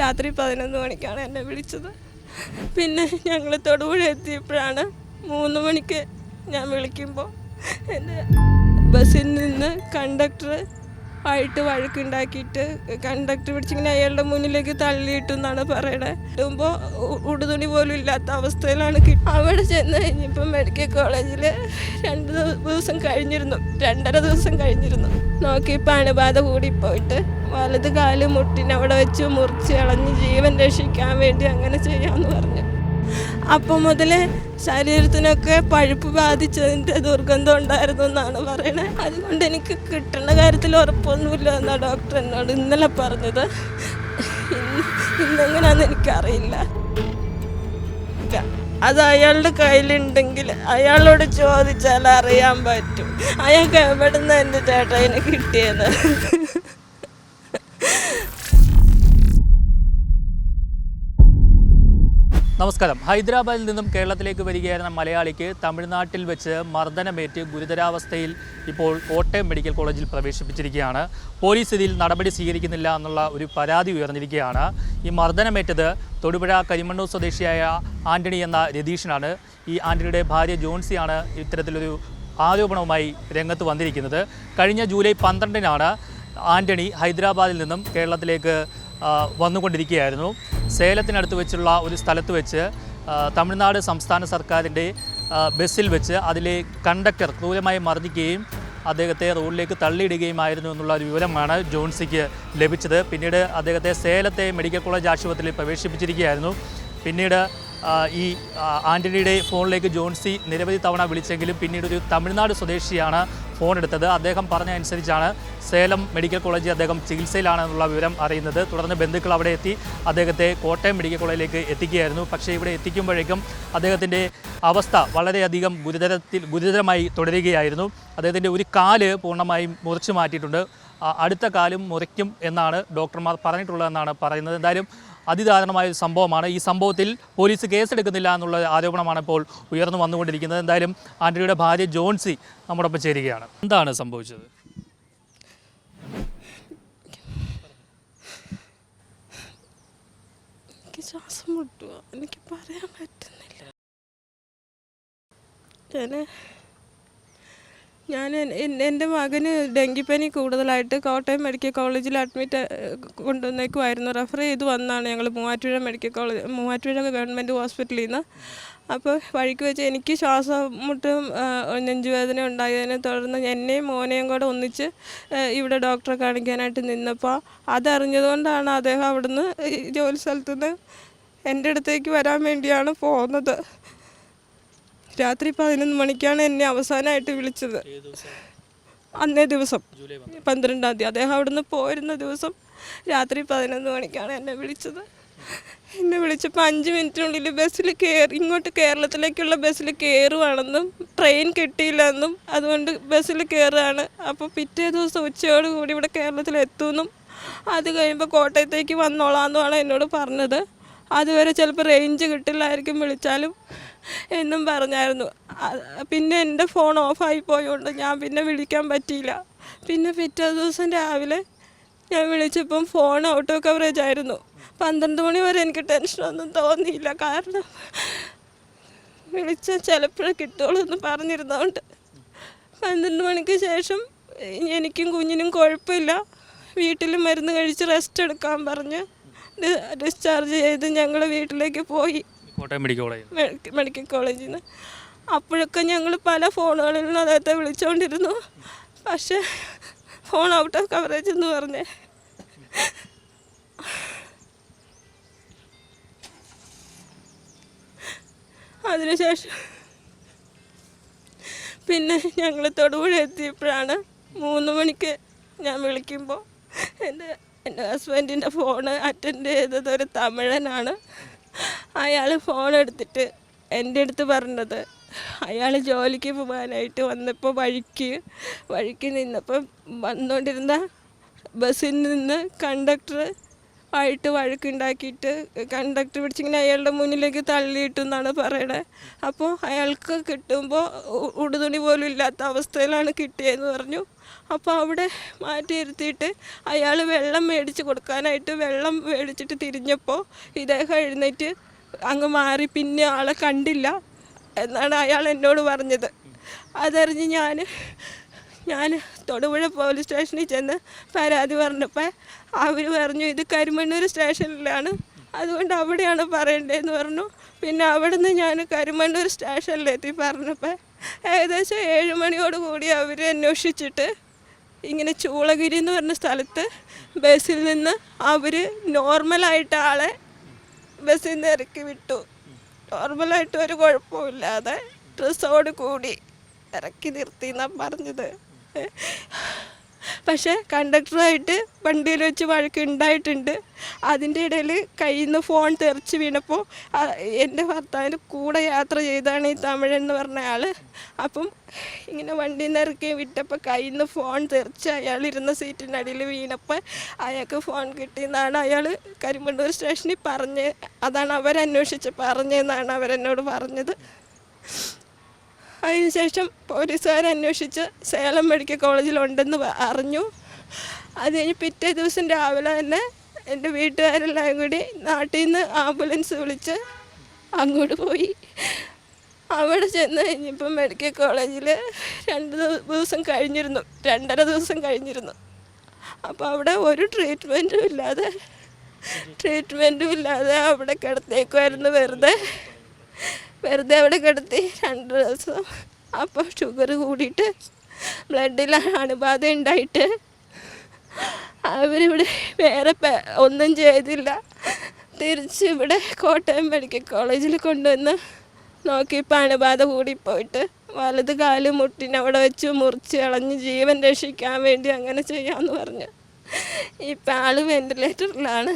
രാത്രി പതിനൊന്ന് മണിക്കാണ് എന്നെ വിളിച്ചത്. പിന്നെ ഞങ്ങൾ തൊടുപുഴ എത്തിയപ്പോഴാണ് മൂന്ന് മണിക്ക് ഞാൻ വിളിക്കുമ്പോൾ എന്റെ ബസ്സിൽ നിന്ന് കണ്ടക്ടർ ആയിട്ട് വഴക്കുണ്ടാക്കിയിട്ട് കണ്ടക്ടർ പിടിച്ചിങ്ങനെ അയാളുടെ മുന്നിലേക്ക് തള്ളിയിട്ടു എന്നാണ് പറയണത് ഇടുമ്പോൾ ഉടുതുണി പോലും ഇല്ലാത്ത അവസ്ഥയിലാണ് കിട്ടി അവിടെ ചെന്ന് കഴിഞ്ഞപ്പോൾ മെഡിക്കൽ കോളേജിൽ രണ്ട് ദിവസം കഴിഞ്ഞിരുന്നു. രണ്ടര ദിവസം കഴിഞ്ഞിരുന്നു. നോക്കിയപ്പോൾ അണുബാധ കൂടി പോയിട്ട് വലത് കാൽ മുട്ടിനവിടെ വെച്ച് മുറിച്ച് കളഞ്ഞ് ജീവൻ രക്ഷിക്കാൻ വേണ്ടി അങ്ങനെ ചെയ്യാമെന്ന് പറഞ്ഞു. അപ്പം മുതൽ ശരീരത്തിനൊക്കെ പഴുപ്പ് ബാധിച്ചതിന്റെ ദുർഗന്ധം ഉണ്ടായിരുന്നു എന്നാണ് പറയണത് അതുകൊണ്ട് എനിക്ക് കിട്ടുന്ന കാര്യത്തിൽ ഉറപ്പൊന്നുമില്ല എന്നാണ് ഡോക്ടർ എന്നോട് ഇന്നലെ പറഞ്ഞത്. ഇന്ന് ഇന്നെങ്ങനെയാണെന്ന് എനിക്കറിയില്ല. ഇല്ല. അത് അയാളുടെ കയ്യിലുണ്ടെങ്കിൽ അയാളോട് ചോദിച്ചാൽ അറിയാൻ പറ്റും അയാൾക്ക് എവിടെ നിന്ന് എന്റെ ചേട്ടായിനെ കിട്ടിയത് നമസ്കാരം. ഹൈദരാബാദിൽ നിന്നും കേരളത്തിലേക്ക് വരികയായിരുന്ന മലയാളിക്ക് തമിഴ്നാട്ടിൽ വെച്ച് മർദ്ദനമേറ്റ് ഗുരുതരാവസ്ഥയിൽ ഇപ്പോൾ കോട്ടയം മെഡിക്കൽ കോളേജിൽ പ്രവേശിപ്പിച്ചിരിക്കുകയാണ്. പോലീസ് ഇതിൽ നടപടി സ്വീകരിക്കുന്നില്ല എന്നുള്ള ഒരു പരാതി ഉയർന്നിരിക്കുകയാണ്. ഈ മർദ്ദനമേറ്റത് തൊടുപുഴ കരിമണ്ണൂർ സ്വദേശിയായ ആന്റണി എന്ന രതീഷിനാണ്. ഈ ആന്റണിയുടെ ഭാര്യ ജോൺസിയാണ് ഇത്തരത്തിലൊരു ആരോപണവുമായി രംഗത്ത് വന്നിരിക്കുന്നത്. കഴിഞ്ഞ ജൂലൈ പന്ത്രണ്ടിനാണ് ആന്റണി ഹൈദരാബാദിൽ നിന്നും കേരളത്തിലേക്ക് വന്നുകൊണ്ടിരിക്കുകയായിരുന്നു. സേലത്തിനടുത്ത് വെച്ചുള്ള ഒരു സ്ഥലത്ത് വെച്ച് തമിഴ്നാട് സംസ്ഥാന സർക്കാരിന്റെ ബസ്സിൽ വെച്ച് അതിലെ കണ്ടക്ടർ ക്രൂരമായി മർദ്ദിക്കുകയും അദ്ദേഹത്തെ റോഡിലേക്ക് തള്ളിയിടുകയുമായിരുന്നു എന്നുള്ള ഒരു വിവരമാണ് ജോൺസിക്ക് ലഭിച്ചത്. പിന്നീട് അദ്ദേഹത്തെ സേലത്തെ മെഡിക്കൽ കോളേജ് ആശുപത്രിയിൽ പ്രവേശിപ്പിച്ചിരിക്കുകയായിരുന്നു. പിന്നീട് ഈ ആന്റണിയുടെ ഫോണിലേക്ക് ജോൺസി നിരവധി തവണ വിളിച്ചെങ്കിലും പിന്നീട് ഒരു തമിഴ്നാട് സ്വദേശിയാണ് ഫോൺ എടുത്തത്. അദ്ദേഹം പറഞ്ഞ അനുസരിച്ചാണ് സേലം മെഡിക്കൽ കോളേജിൽ അദ്ദേഹം ചികിത്സയിലാണെന്നുള്ള വിവരം അറിയുന്നത്. തുടർന്ന് ബന്ധുക്കൾ അവിടെ എത്തി. അദ്ദേഹത്തെ കോട്ടയം മെഡിക്കൽ കോളേജിലേക്ക് എത്തിക്കുകയായിരുന്നു. പക്ഷേ ഇവിടെ എത്തിക്കുമ്പോഴേക്കും അദ്ദേഹത്തിന്റെ അവസ്ഥ വളരെയധികം ഗുരുതരത്തിൽ ഗുരുതരമായി തുടരുകയായിരുന്നു. അദ്ദേഹത്തിന്റെ ഒരു കാൽ പൂർണമായും മുറിച്ചു മാറ്റിയിട്ടുണ്ട്. അടുത്ത കാലം മുറിക്കും എന്നാണ് ഡോക്ടർമാർ പറഞ്ഞിട്ടുള്ളതെന്നാണ് പറയുന്നത്. എന്തായാലും അതിദാരുണമായ ഒരു സംഭവമാണ്. ഈ സംഭവത്തിൽ പോലീസ് കേസെടുക്കുന്നില്ല എന്നുള്ള ആരോപണമാണ് ഇപ്പോൾ ഉയർന്നു വന്നുകൊണ്ടിരിക്കുന്നത്. എന്തായാലും ആന്റണിയുടെ ഭാര്യ ജോൺസി നമ്മോടൊപ്പം ചേരുകയാണ്. എന്താണ് സംഭവിച്ചത്? ശ്വാസം എനിക്ക് പറയാൻ പറ്റുന്നില്ല. ഞാൻ എൻ- എൻ- എന്റെ മകന് ഡെങ്കിപ്പനി കൂടുതലായിട്ട് കോട്ടയം മെഡിക്കൽ കോളേജിൽ അഡ്മിറ്റ് കൊണ്ടുവന്നേക്കുമായിരുന്നു റെഫർ ചെയ്ത് വന്നാണ് ഞങ്ങൾ Muvattupuzha medical college Muvattupuzha government ഹോസ്പിറ്റലിൽ നിന്ന്. അപ്പോൾ വഴിക്ക് വെച്ച് എനിക്ക് ശ്വാസമുട്ടും നെഞ്ചുവേദന ഉണ്ടായതിനെ തുടർന്ന് എന്നെയും മോനെയും കൂടെ ഒന്നിച്ച് ഇവിടെ ഡോക്ടറെ കാണിക്കാനായിട്ട് നിന്നപ്പോൾ അതറിഞ്ഞതുകൊണ്ടാണ് അദ്ദേഹം അവിടുന്ന് ജോലി സ്ഥലത്തുനിന്ന് എന്റെ അടുത്തേക്ക് വരാൻ വേണ്ടിയാണ് പോകുന്നത് രാത്രി പതിനൊന്ന് മണിക്കാണ് എന്നെ അവസാനമായിട്ട് വിളിച്ചത്. അന്നേ ദിവസം പന്ത്രണ്ടാം തീയതി. അദ്ദേഹം അവിടുന്ന് പോരുന്ന ദിവസം രാത്രി പതിനൊന്ന് മണിക്കാണ് എന്നെ വിളിച്ചത്. എന്നെ വിളിച്ചപ്പോൾ അഞ്ച് മിനിറ്റിനുള്ളിൽ ബസ്സിൽ കയറി ഇങ്ങോട്ട് കേരളത്തിലേക്കുള്ള ബസ്സിൽ കയറുവാണെന്നും ട്രെയിൻ കിട്ടിയില്ലെന്നും അതുകൊണ്ട് ബസ്സിൽ കയറുകയാണ്. അപ്പോൾ പിറ്റേ ദിവസം ഉച്ചയോട് കൂടി ഇവിടെ കേരളത്തിൽ എത്തുമെന്നും അത് കഴിയുമ്പോൾ കോട്ടയത്തേക്ക് വന്നോളാമെന്നുമാണ് എന്നോട് പറഞ്ഞത്. അതുവരെ ചിലപ്പോൾ റേഞ്ച് കിട്ടില്ലായിരിക്കും വിളിച്ചാലും എന്നും പറഞ്ഞായിരുന്നു. പിന്നെ എന്റെ ഫോൺ ഓഫായി പോയതുകൊണ്ട് ഞാൻ പിന്നെ വിളിക്കാൻ പറ്റിയില്ല. പിന്നെ പിറ്റേ ദിവസം രാവിലെ ഞാൻ വിളിച്ചപ്പം ഫോൺ ഔട്ട് ഓഫ് കവറേജ് ആയിരുന്നു. പന്ത്രണ്ട് മണി വരെ എനിക്ക് ടെൻഷനൊന്നും തോന്നിയില്ല. കാരണം വിളിച്ചാൽ ചിലപ്പോഴേ കിട്ടുള്ളൂ എന്ന് പറഞ്ഞിരുന്നതുകൊണ്ട് പന്ത്രണ്ട് മണിക്ക് ശേഷം എനിക്കും കുഞ്ഞിനും കുഴപ്പമില്ല. വീട്ടിൽ മരുന്ന് കഴിച്ച് റെസ്റ്റ് എടുക്കാൻ പറഞ്ഞ് ഡിസ്ചാർജ് ചെയ്ത് ഞങ്ങൾ വീട്ടിലേക്ക് പോയി. കോട്ടയം മെഡിക്കൽ കോളേജ് മെഡിക്കൽ കോളേജിൽ നിന്ന് അപ്പോഴൊക്കെ ഞങ്ങൾ പല ഫോണുകളിൽ നിന്ന് അദ്ദേഹത്തെ വിളിച്ചുകൊണ്ടിരുന്നു പക്ഷേ ഫോൺ ഔട്ട് ഓഫ് കവറേജ് എന്ന് പറഞ്ഞേ. അതിനുശേഷം പിന്നെ ഞങ്ങൾ തൊടുപുഴ എത്തിയപ്പോഴാണ് മൂന്ന് മണിക്ക് ഞാൻ വിളിക്കുമ്പോൾ എന്റെ എന്റെ ഹസ്ബൻഡിന്റെ ഫോണ് അറ്റൻഡ് ചെയ്തത് ഒരു തമിഴനാണ്. അയാൾ ഫോൺ എടുത്തിട്ട് എന്റെ അടുത്ത് പറഞ്ഞത് അയാൾ ജോലിക്ക് പോകാനായിട്ട് വന്നപ്പോൾ വഴിക്ക് വഴിക്ക് നിന്നപ്പം വന്നുകൊണ്ടിരുന്ന ബസ്സിൽ നിന്ന് കണ്ടക്ടർ ആയിട്ട് വഴക്കുണ്ടാക്കിയിട്ട് കണ്ടക്ടർ പിടിച്ചിങ്ങനെ അയാളുടെ മുന്നിലേക്ക് തള്ളിയിട്ടു എന്നാണ് പറയണത് അപ്പോൾ അയാൾക്ക് കിട്ടുമ്പോൾ ഉടുതുണി പോലും ഇല്ലാത്ത അവസ്ഥയിലാണ് കിട്ടിയതെന്ന് പറഞ്ഞു. അപ്പോൾ അവിടെ മാറ്റിയിരുത്തിയിട്ട് അയാൾ വെള്ളം മേടിച്ച് കൊടുക്കാനായിട്ട് വെള്ളം മേടിച്ചിട്ട് തിരിഞ്ഞപ്പോൾ ഇദ്ദേഹം എഴുന്നേറ്റ് അങ്ങ് മാറി പിന്നെ ആളെ കണ്ടില്ല എന്നാണ് അയാൾ എന്നോട് പറഞ്ഞത്. അതറിഞ്ഞ് ഞാൻ ഞാൻ തൊടുപുഴ പോലീസ് സ്റ്റേഷനിൽ ചെന്ന് പരാതി പറഞ്ഞപ്പോൾ അവർ പറഞ്ഞു ഇത് കരിമണ്ണൂർ സ്റ്റേഷനിലാണ് അതുകൊണ്ട് അവിടെയാണ് പറയേണ്ടതെന്ന് പറഞ്ഞു. പിന്നെ അവിടെ നിന്ന് ഞാൻ കരിമണ്ണൂർ സ്റ്റേഷനിലെത്തി പറഞ്ഞപ്പോൾ ഏകദേശം ഏഴ് മണിയോട് കൂടി അവർ അന്വേഷിച്ചിട്ട് ഇങ്ങനെ ചൂളഗിരി എന്ന് പറഞ്ഞ സ്ഥലത്ത് ബസ്സിൽ നിന്ന് അവർ നോർമലായിട്ട് ആളെ ബസ്സിൽ നിന്ന് ഇറക്കി വിട്ടു. നോർമലായിട്ട് ഒരു കുഴപ്പമില്ലാതെ ഡ്രസ്സോട് കൂടി ഇറക്കി നിർത്തി എന്നാണ് പറഞ്ഞത്. പക്ഷേ കണ്ടക്ടറുമായിട്ട് വണ്ടിയിൽ വെച്ച് വഴക്ക് ഉണ്ടായിട്ടുണ്ട്. അതിന്റെ ഇടയിൽ കയ്യിൽ നിന്ന് ഫോൺ തെറിച്ച് വീണപ്പോൾ എന്റെ ഭർത്താവിന്റെ കൂടെ യാത്ര ചെയ്താണ് ഈ തമിഴൻ എന്ന് പറഞ്ഞ ആൾ അപ്പം ഇങ്ങനെ വണ്ടി ഇറക്കി വിട്ടപ്പോൾ കയ്യിൽ നിന്ന് ഫോൺ തെറിച്ച് അയാൾ ഇരുന്ന സീറ്റിന്റെ അടിയിൽ വീണപ്പോൾ അയാൾക്ക് ഫോൺ കിട്ടിയെന്നാണ് അയാൾ കരിമണ്ണൂർ സ്റ്റേഷനിൽ പറഞ്ഞ് അതാണ് അവരന്വേഷിച്ച് പറഞ്ഞതെന്നാണ് അവരെന്നോട് പറഞ്ഞത്. അതിനുശേഷം പോലീസുകാർ അന്വേഷിച്ച് സേലം മെഡിക്കൽ കോളേജിലുണ്ടെന്ന് അറിഞ്ഞു. അത് കഴിഞ്ഞ് പിറ്റേ ദിവസം രാവിലെ തന്നെ എന്റെ വീട്ടുകാരെല്ലാം കൂടി നാട്ടിൽ നിന്ന് ആംബുലൻസ് വിളിച്ച് അങ്ങോട്ട് പോയി. അവിടെ ചെന്ന് കഴിഞ്ഞപ്പോൾ മെഡിക്കൽ കോളേജിൽ രണ്ട് ദിവ- ദിവസം കഴിഞ്ഞിരുന്നു. രണ്ടര ദിവസം കഴിഞ്ഞിരുന്നു. അപ്പോൾ അവിടെ ഒരു ട്രീറ്റ്മെന്റും ഇല്ലാതെ ട്രീറ്റ്മെന്റും ഇല്ലാതെ അവിടെ കിടത്തേക്കുമായിരുന്നു വെറുതെ. വെറുതെ അവിടെ കിടത്തി രണ്ട് ദിവസം. അപ്പോൾ ഷുഗർ കൂടിയിട്ട് ബ്ലഡിൽ അണുബാധ ഉണ്ടായിട്ട്. അവരിവിടെ വേറെ ഒന്നും ചെയ്തില്ല. തിരിച്ച് ഇവിടെ കോട്ടയം മെഡിക്കൽ കോളേജിൽ കൊണ്ടുവന്ന് നോക്കിയപ്പോൾ അണുബാധ കൂടിപ്പോയിട്ട്. വലത് കാൽ മുട്ടിനവിടെ വെച്ച് മുറിച്ച് കളഞ്ഞ് ജീവൻ രക്ഷിക്കാൻ വേണ്ടി അങ്ങനെ ചെയ്യാമെന്ന് പറഞ്ഞു. ഇപ്പം ആൾ വെന്റിലേറ്ററിലാണ്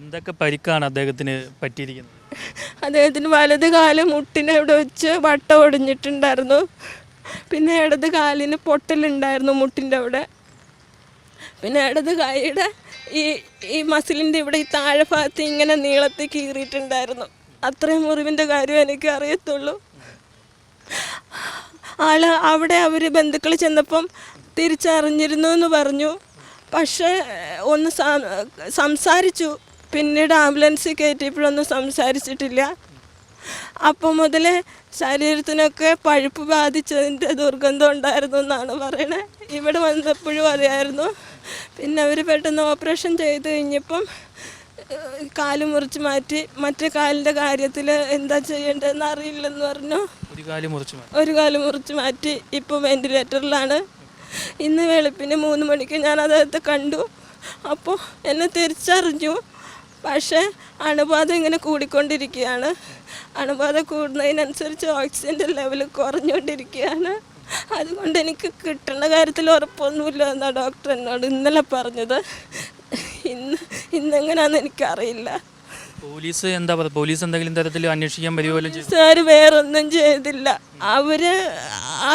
എന്തൊക്കെ പരിക്കാണ് അദ്ദേഹത്തിന് പറ്റിയിരിക്കുന്നത്? അദ്ദേഹത്തിന് വലത് കാൽ മുട്ടിനെ ഇവിടെ വെച്ച് വട്ടം ഒടിഞ്ഞിട്ടുണ്ടായിരുന്നു. പിന്നെ ഇടത് കാലിന് പൊട്ടലുണ്ടായിരുന്നു മുട്ടിന്റെ അവിടെ. പിന്നെ ഇടത് കൈയുടെ ഈ ഈ മസിലിന്റെ ഇവിടെ ഈ താഴെ ഭാഗത്ത് ഇങ്ങനെ നീളത്തിൽ കീറിയിട്ടുണ്ടായിരുന്നു. അത്രയും മുറിവിന്റെ കാര്യം എനിക്ക് അറിയത്തുള്ളൂ. ആൾ അവിടെ അവർ ബന്ധുക്കൾ ചെന്നപ്പം തിരിച്ചറിഞ്ഞിരുന്നു എന്ന് പറഞ്ഞു. പക്ഷേ ഒന്ന് സംസാരിച്ചു. പിന്നീട് ആംബുലൻസിൽ കയറ്റിയപ്പോഴൊന്നും സംസാരിച്ചിട്ടില്ല. അപ്പം മുതൽ ശരീരത്തിനൊക്കെ പഴുപ്പ് ബാധിച്ചതിന്റെ ദുർഗന്ധം ഉണ്ടായിരുന്നു എന്നാണ് പറയണേ. ഇവിടെ വന്നപ്പോഴും അറിയായിരുന്നു പിന്നെ അവർ പെട്ടെന്ന് ഓപ്പറേഷൻ ചെയ്ത് കഴിഞ്ഞപ്പം കാൽ മുറിച്ച് മാറ്റി. മറ്റേ കാലിന്റെ കാര്യത്തിൽ എന്താ ചെയ്യേണ്ടതെന്ന് അറിയില്ലെന്ന് പറഞ്ഞു. ഒരു കാലം മുറിച്ചു മാറ്റി. ഒരു കാൽ മുറിച്ച് മാറ്റി. ഇപ്പോൾ വെന്റിലേറ്ററിലാണ്. ഇന്ന് വെളുപ്പിന് മൂന്ന് മണിക്ക് ഞാൻ അദ്ദേഹത്തെ കണ്ടു. അപ്പോൾ എന്നെ തിരിച്ചറിഞ്ഞു. പക്ഷേ അണുബാധ ഇങ്ങനെ കൂടിക്കൊണ്ടിരിക്കുകയാണ്. അണുബാധ കൂടുന്നതിനനുസരിച്ച് ഓക്സിജന്റെ ലെവൽ കുറഞ്ഞുകൊണ്ടിരിക്കുകയാണ്. അതുകൊണ്ട് എനിക്ക് കിട്ടുന്ന കാര്യത്തിൽ ഉറപ്പൊന്നുമില്ല എന്നാണ് ഡോക്ടർ എന്നോട് ഇന്നലെ പറഞ്ഞത്. ഇന്ന് ഇന്നെങ്ങനെയാണെന്ന് എനിക്കറിയില്ല. പോലീസ് എന്താ പറയുക പോലീസ് എന്തെങ്കിലും തരത്തിൽ അന്വേഷിക്കാൻ പോലീസുകാർ വേറൊന്നും ചെയ്തില്ല. അവർ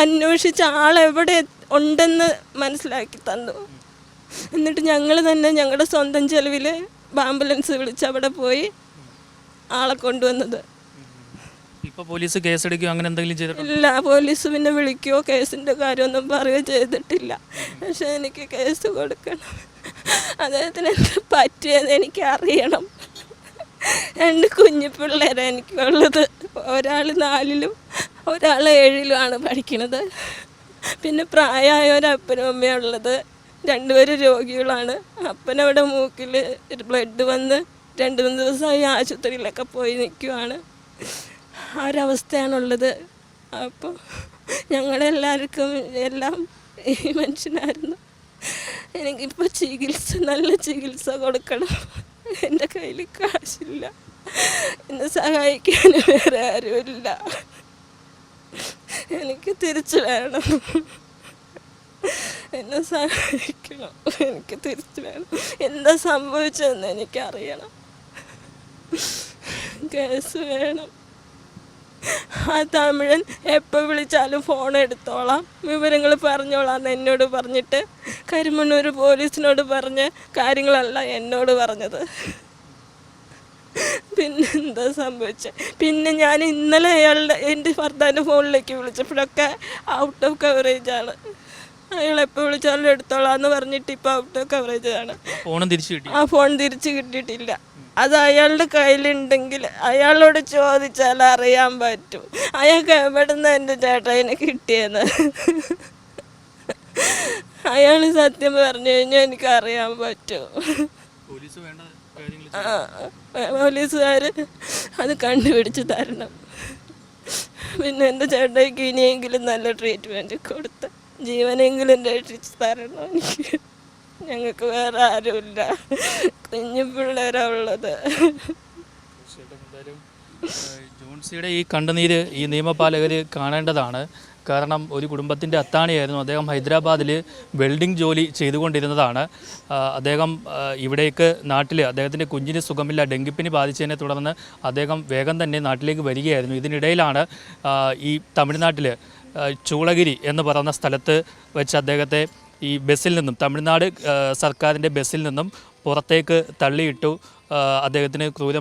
അന്വേഷിച്ച ആളെവിടെ ഉണ്ടെന്ന് മനസ്സിലാക്കി തന്നു. എന്നിട്ട് ഞങ്ങൾ തന്നെ ഞങ്ങളുടെ സ്വന്തം ചെലവിൽ ആംബുലൻസ് വിളിച്ച് അവിടെ പോയി ആളെ കൊണ്ടുവന്നത്. ഇപ്പൊ പോലീസ് കേസെടുക്കുകയോ അങ്ങനെ എന്തെങ്കിലും ഇല്ല പോലീസ് പിന്നെ വിളിക്കുകയോ കേസിന്റെ കാര്യമൊന്നും പറയുകയോ ചെയ്തിട്ടില്ല. പക്ഷെ എനിക്ക് കേസ് കൊടുക്കണം. അദ്ദേഹത്തിന് എന്ത് പറ്റിയത് എനിക്ക് അറിയണം രണ്ട് കുഞ്ഞു പിള്ളേരെ എനിക്കുള്ളത്. ഒരാൾ നാലിലും ഒരാൾ ഏഴിലുമാണ് പഠിക്കുന്നത് പിന്നെ പ്രായമായ ഒരു അപ്പനും അമ്മയും ഉള്ളത്. രണ്ടുപേരും രോഗികളാണ്. അപ്പനവിടെ മൂക്കിൽ ബ്ലഡ് വന്ന് രണ്ട് മൂന്ന് ദിവസമായി ആശുപത്രിയിലൊക്കെ പോയി നിൽക്കുവാണ് ആ ഒരവസ്ഥയാണുള്ളത്. അപ്പോൾ ഞങ്ങളെല്ലാവർക്കും എല്ലാം ഈ മനുഷ്യനായിരുന്നു. എനിക്കിപ്പോൾ ചികിത്സ നല്ല ചികിത്സ കൊടുക്കണം. എന്റെ കയ്യിൽ കാശില്ല. എന്നെ സഹായിക്കാൻ വേറെ ആരുമില്ല. എനിക്ക് തിരിച്ചു വേണം. എന്നെ സഹായിക്കണം. എനിക്ക് തിരിച്ചു വേണം. എന്താ സംഭവിച്ചതെന്ന് എനിക്കറിയണം. കേസ് വേണം. ആ തമിഴൻ എപ്പോൾ വിളിച്ചാലും ഫോൺ എടുത്തോളാം. വിവരങ്ങൾ പറഞ്ഞോളാം എന്ന് എന്നോട് പറഞ്ഞിട്ട് കരിമണ്ണൂർ പോലീസിനോട് പറഞ്ഞ കാര്യങ്ങളല്ല എന്നോട് പറഞ്ഞത്. പിന്നെ എന്താ സംഭവിച്ചത് പിന്നെ ഞാൻ ഇന്നലെ അയാളുടെ എന്റെ ഭർത്താവിന്റെ ഫോണിലേക്ക് വിളിച്ചപ്പോഴൊക്കെ ഔട്ട് ഓഫ് കവറേജാണ് അയാൾ എപ്പോൾ വിളിച്ചാലും എടുത്തോളാന്ന് പറഞ്ഞിട്ട് ഇപ്പോൾ ഔട്ട് ഓഫ് കവറേജ് ആണ് ഫോണും തിരിച്ചു കിട്ടി. ആ ഫോൺ തിരിച്ചു കിട്ടിയിട്ടില്ല. അത് അയാളുടെ കയ്യിലുണ്ടെങ്കിൽ അയാളോട് ചോദിച്ചാൽ അറിയാൻ പറ്റും. അയാൾക്ക് എവിടുന്ന് എന്റെ ചേട്ടായിനെ കിട്ടിയെന്ന്. അയാൾ സത്യം പറഞ്ഞു കഴിഞ്ഞാൽ എനിക്ക് അറിയാൻ പറ്റും. പോലീസുകാർ അത് കണ്ടുപിടിച്ച് തരണം. പിന്നെ എന്റെ ചേട്ടായിക്ക് ഇനിയെങ്കിലും നല്ല ട്രീറ്റ്മെന്റ് കൊടുത്ത്. ജീവനെങ്കിലും രക്ഷിച്ചു തരണം എനിക്ക്? ഞങ്ങൾക്ക് വേറെ ആരുമില്ല. കുഞ്ഞു പിള്ളേരാ ഉള്ളത് തീർച്ചയായിട്ടും എന്തായാലും ഏഹ്, ജോൺസിയുടെ ഈ കണ്ണുനീര് ഈ നിയമപാലകർ കാണേണ്ടതാണ്. കാരണം ഒരു കുടുംബത്തിന്റെ അത്താണിയായിരുന്നു. അദ്ദേഹം ഹൈദരാബാദിൽ വെൽഡിംഗ് ജോലി ചെയ്തുകൊണ്ടിരുന്നതാണ്. അദ്ദേഹം ഇവിടേക്ക് നാട്ടിൽ അദ്ദേഹത്തിന്റെ കുഞ്ഞിന് സുഖമില്ല ഡെങ്കിപ്പനി ബാധിച്ചതിനെ തുടർന്ന് അദ്ദേഹം വേഗം തന്നെ നാട്ടിലേക്ക് വരികയായിരുന്നു. ഇതിനിടയിലാണ് ഈ തമിഴ്നാട്ടിൽ ചൂളഗിരി എന്ന് പറയുന്ന സ്ഥലത്ത് വെച്ച് അദ്ദേഹത്തെ ഈ ബസ്സിൽ നിന്നും തമിഴ്നാട് സർക്കാരിന്റെ ബസ്സിൽ നിന്നും പുറത്തേക്ക് തള്ളിയിട്ടു അദ്ദേഹത്തിന് ക്രൂര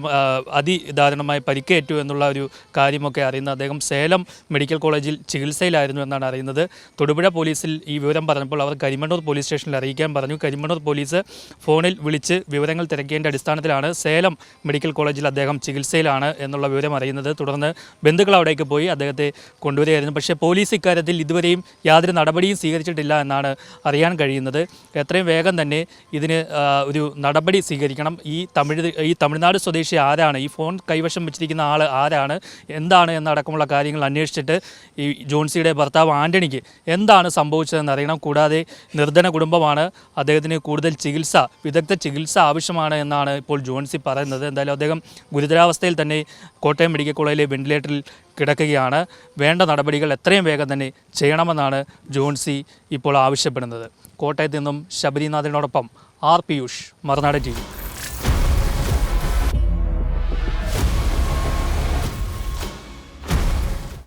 അതിദാരുണമായി പരിക്കേറ്റു എന്നുള്ള ഒരു കാര്യമൊക്കെ അറിയുന്നത് അദ്ദേഹം സേലം മെഡിക്കൽ കോളേജിൽ ചികിത്സയിലായിരുന്നു എന്നാണ് അറിയുന്നത്. തൊടുപുഴ പോലീസിൽ ഈ വിവരം പറഞ്ഞപ്പോൾ അവർ കരിമണ്ണൂർ പോലീസ് സ്റ്റേഷനിൽ അറിയിക്കാൻ പറഞ്ഞു. കരിമണ്ണൂർ പോലീസ് ഫോണിൽ വിളിച്ച് വിവരങ്ങൾ തിരക്കിയതിന്റെ അടിസ്ഥാനത്തിലാണ് സേലം മെഡിക്കൽ കോളേജിൽ അദ്ദേഹം ചികിത്സയിലാണ് എന്നുള്ള വിവരം അറിയുന്നത്. തുടർന്ന് ബന്ധുക്കൾ അവിടേക്ക് പോയി അദ്ദേഹത്തെ കൊണ്ടുവരികയായിരുന്നു. പക്ഷേ പോലീസ് ഇക്കാര്യത്തിൽ ഇതുവരെയും യാതൊരു നടപടിയും സ്വീകരിച്ചിട്ടില്ല എന്നാണ് അറിയാൻ കഴിയുന്നത്. എത്രയും വേഗം തന്നെ ഇതിന് ഒരു നടപടി സ്വീകരിക്കണം. ഈ തമിഴ് ഈ തമിഴ്നാട് സ്വദേശി ആരാണ്? ഈ ഫോൺ കൈവശം വെച്ചിരിക്കുന്ന ആൾ ആരാണ്? എന്താണ് എന്നടക്കമുള്ള കാര്യങ്ങൾ അന്വേഷിച്ചിട്ട് ഈ ജോൺസിയുടെ ഭർത്താവ് ആന്റണിക്ക് എന്താണ് സംഭവിച്ചതെന്ന് അറിയണം. കൂടാതെ നിർധന കുടുംബമാണ്. അദ്ദേഹത്തിന് കൂടുതൽ ചികിത്സ വിദഗ്ധ ചികിത്സ ആവശ്യമാണ് എന്നാണ് ഇപ്പോൾ ജോൺസി പറയുന്നത്. എന്തായാലും അദ്ദേഹം ഗുരുതരാവസ്ഥയിൽ തന്നെ കോട്ടയം മെഡിക്കൽ കോളേജിലെ വെന്റിലേറ്ററിൽ കിടക്കുകയാണ്. വേണ്ട നടപടികൾ എത്രയും വേഗം തന്നെ ചെയ്യണമെന്നാണ് ജോൺസി ഇപ്പോൾ ആവശ്യപ്പെടുന്നത്. കോട്ടയത്ത് നിന്നും ശബരിനാഥിനോടൊപ്പം ആർ പിയൂഷ് മറുനാട് ടി